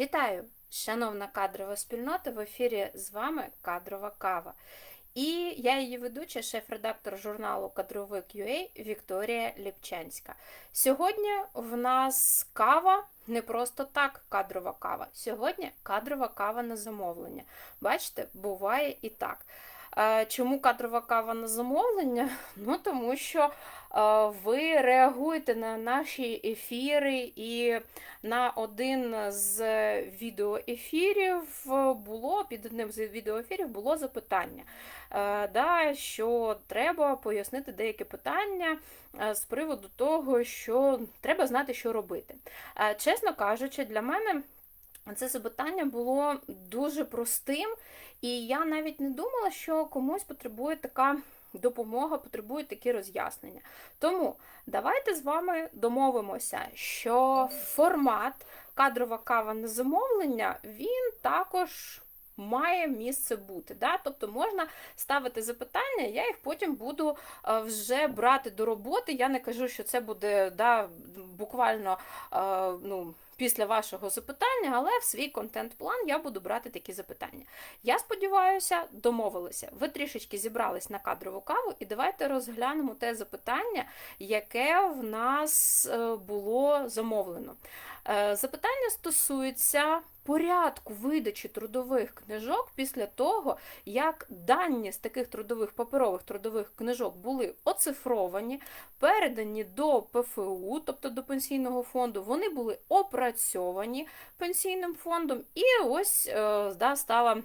Вітаю, шановна кадрова спільнота. В ефірі з вами Кадрова Кава. І я її ведуча, шеф-редактор журналу Кадровик.ua Вікторія Ліпчанська. Сьогодні в нас кава не просто так кадрова кава. Сьогодні кадрова кава на замовлення. Бачите, буває і так. Е, Чому кадрова кава на замовлення? Ну тому що е, ви реагуєте на наші ефіри, і на один з відеоефірів було під одним з відеоефірів було запитання, е, да, що треба пояснити деякі питання з приводу того, що треба знати, що робити. Чесно кажучи, для мене. Це запитання було дуже простим, і я навіть не думала, що комусь потребує така допомога, потребує такі роз'яснення. Тому давайте з вами домовимося, що формат кадрова кава на замовлення він також. Має місце бути, Да? тобто можна ставити запитання, я їх потім буду е, вже брати до роботи. Я не кажу, що це буде да, буквально е, ну, після вашого запитання, але в свій контент-план я буду брати такі запитання. Я сподіваюся, домовилися. Ви трішечки зібрались на кадрову каву, і давайте розглянемо те запитання, яке в нас е, було замовлено. Запитання стосується порядку видачі трудових книжок після того, як дані з таких трудових паперових трудових книжок були оцифровані, передані до ПФУ, тобто до пенсійного фонду, вони були опрацьовані пенсійним фондом, і ось е, да, стала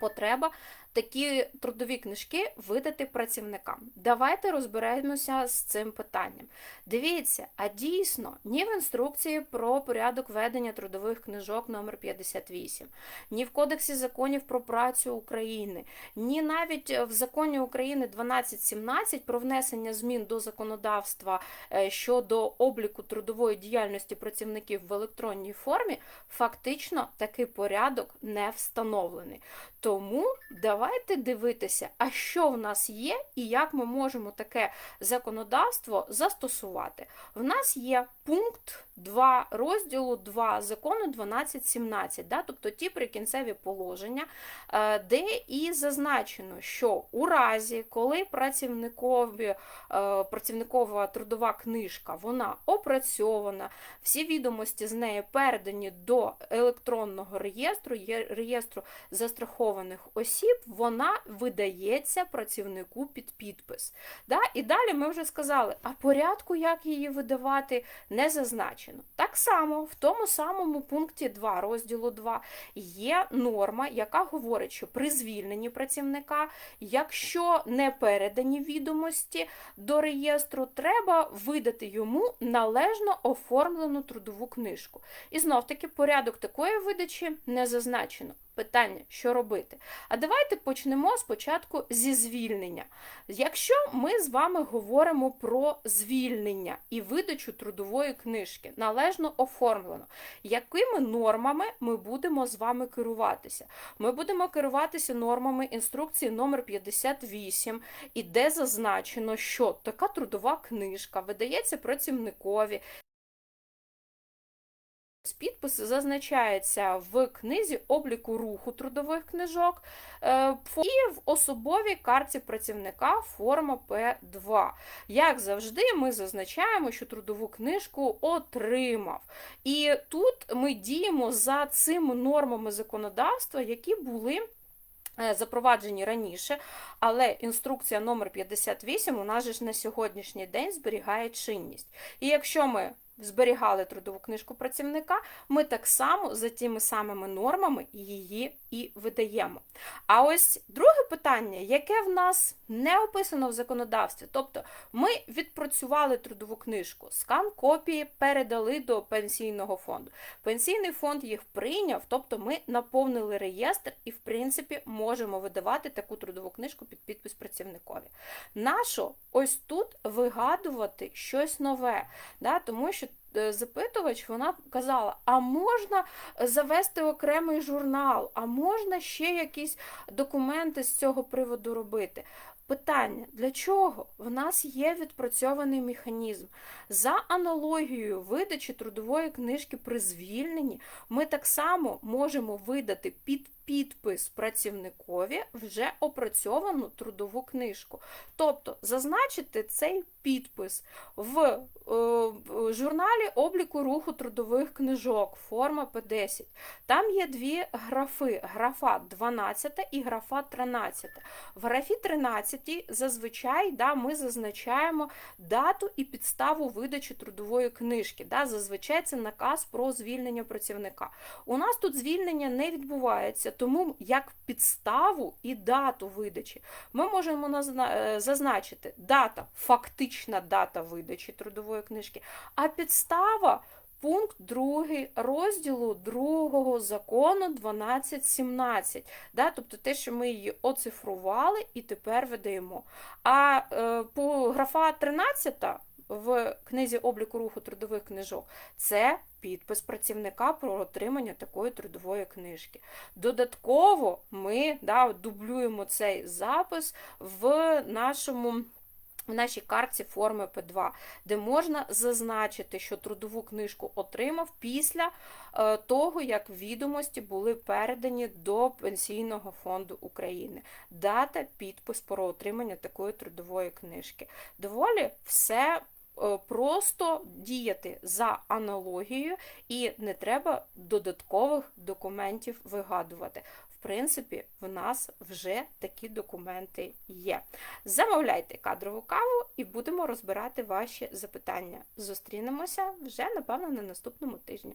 потреба такі трудові книжки видати працівникам. Давайте розберемося з цим питанням. Дивіться, а дійсно, ні в інструкції про порядок ведення трудових книжок номер 58 ні в Кодексі законів про працю України, ні навіть в законі України 1217 про внесення змін до законодавства е, щодо обліку трудової діяльності працівників в електронній формі, фактично такий порядок не встановлений. Тому давайте дивитися, а що в нас є і як ми можемо таке законодавство застосувати. В нас є пункт 2 розділу 2 закону 1217, да? тобто ті прикінцеві положення, е, де і зазначено, що у разі, коли працівникові, е, працівникова трудова книжка вона опрацьована, всі відомості з нею передані до електронного реєстру, реєстру застрахованих осіб, вона видається працівнику під підпис. Да? І далі ми вже сказали, а порядку, як її видавати, не зазначено. Так само в тому самому пункті 2 розділу 2 є норма, яка говорить, що при звільненні працівника, якщо не передані відомості до реєстру, треба видати йому належно оформлену трудову книжку. І знов таки порядок такої видачі не зазначено. Питання, що робити? А давайте почнемо спочатку зі звільнення. Якщо ми з вами говоримо про звільнення і видачу трудової книжки, належно оформлено, якими нормами ми будемо з вами керуватися? Ми будемо керуватися нормами інструкції номер 58, і де зазначено, що така трудова книжка видається працівникові. Підпис зазначається в книзі обліку руху трудових книжок е, і в особовій карті працівника форма П2. Як завжди, ми зазначаємо, що трудову книжку отримав. І тут ми діємо за цими нормами законодавства, які були. е, Запроваджені раніше, але інструкція номер 58 у нас же ж на сьогоднішній день зберігає чинність. І якщо ми зберігали трудову книжку працівника, ми так само за тими самими нормами її і видаємо. А ось друге питання, яке в нас не описано в законодавстві, тобто ми відпрацювали трудову книжку, скан копії передали до пенсійного фонду. Пенсійний фонд їх прийняв, тобто ми наповнили реєстр і, в принципі, можемо видавати таку трудову книжку під підпис працівникові. Нащо ось тут вигадувати щось нове, да? тому що запитувач вона казала: а можна завести окремий журнал, а можна ще якісь документи з цього приводу робити. Питання, для чого? В нас є відпрацьований механізм. За аналогією видачі трудової книжки при звільненні ми так само можемо видати під підпис працівникові вже опрацьовану трудову книжку. Тобто зазначити цей підпис в, е, журналі обліку руху трудових книжок, форма П10. Там є дві графи: графа 12 і графа 13. В графі 13 зазвичай да, ми зазначаємо дату і підставу видачі трудової книжки. Да, Зазвичай це наказ про звільнення працівника. У нас тут звільнення не відбувається, тому як підставу і дату видачі ми можемо е, зазначити дата, фактична дата видачі трудової книжки, а підстава. Пункт 2 розділу 2 закону 12.17. Да? Тобто те, що ми її оцифрували і тепер видаємо. А е, по графа 13 в книзі обліку руху трудових книжок це підпис працівника про отримання такої трудової книжки. Додатково ми да, дублюємо цей запис в нашому. В нашій картці форми П2, де можна зазначити, що трудову книжку отримав після е, того, як відомості були передані до Пенсійного фонду України. Дата, підпис про отримання такої трудової книжки. Доволі все просто діяти за аналогією, і не треба додаткових документів вигадувати. В принципі, в нас вже такі документи є. Замовляйте кадрову каву і будемо розбирати ваші запитання. Зустрінемося вже, напевно, на наступному тижні.